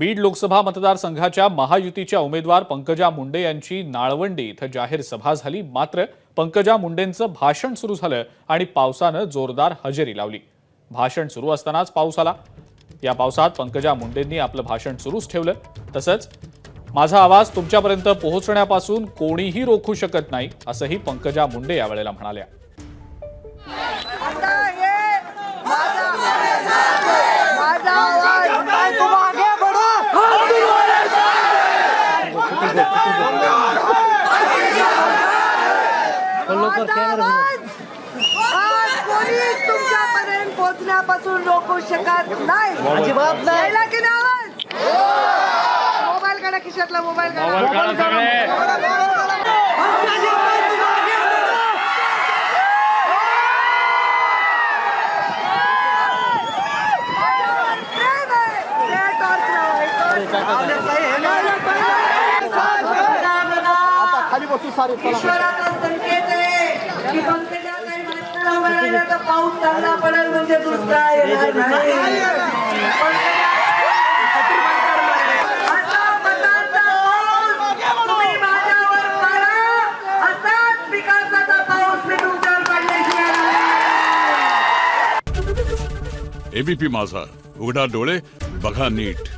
बीड लोकसभा मतदारसंघाच्या महायुतीच्या उमेदवार पंकजा मुंडे यांची नाळवंडी इथं जाहीर सभा झाली. मात्र पंकजा मुंडेंचं भाषण सुरू झालं आणि पावसानं जोरदार हजेरी लावली. भाषण सुरू असतानाच पाऊस आला. या पावसात पंकजा मुंडेंनी आपलं भाषण सुरूच ठेवलं. तसंच माझा आवाज तुमच्यापर्यंत पोहोचण्यापासून कोणीही रोखू शकत नाही असंही पंकजा मुंडे यावेळेला म्हणाल्या आता ये माझा माझा आवाज काय तुम आगे बढ़ो माझा आवाज! आज कोणीच तुमच्यापर्यंत पोहोचण्यापासून रोखू शकत नाही. अजिबात नाही. की नाही आवाज? मोबाईल काढा खिशातला मोबाईल काढा. ईश्वराचा संकेत की पंकजा काही पाऊस चांगला पडेल म्हणजे दुष्काळ येणार नाही. एबीपी माझा. उघडा डोळे बघा नीट.